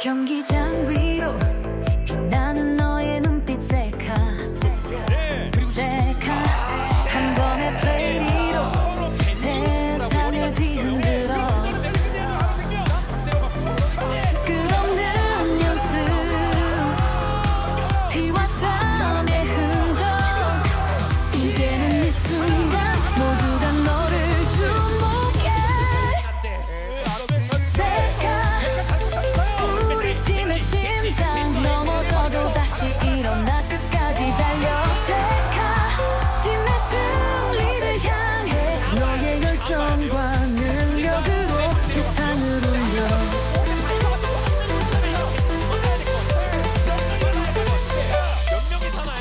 경기장 위로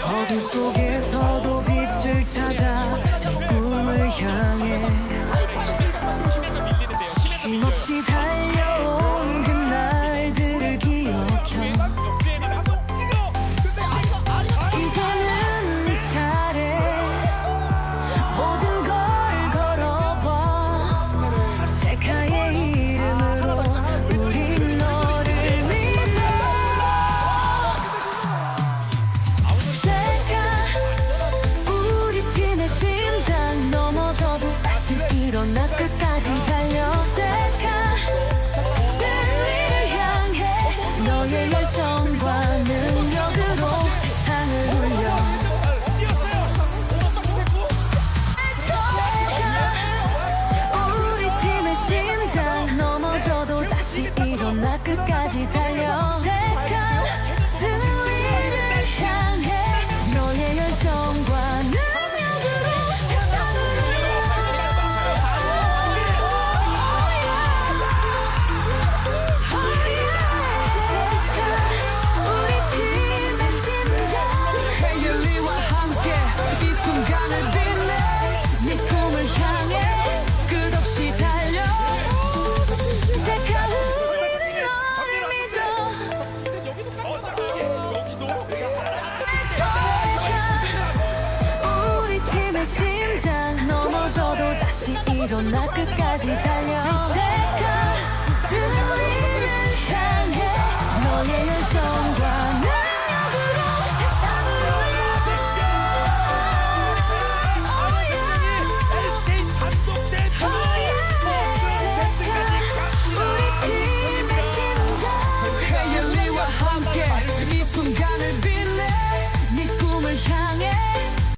어디 속 끝까지 달려. 이로 나 끝까지 달려. 색깔 스멜리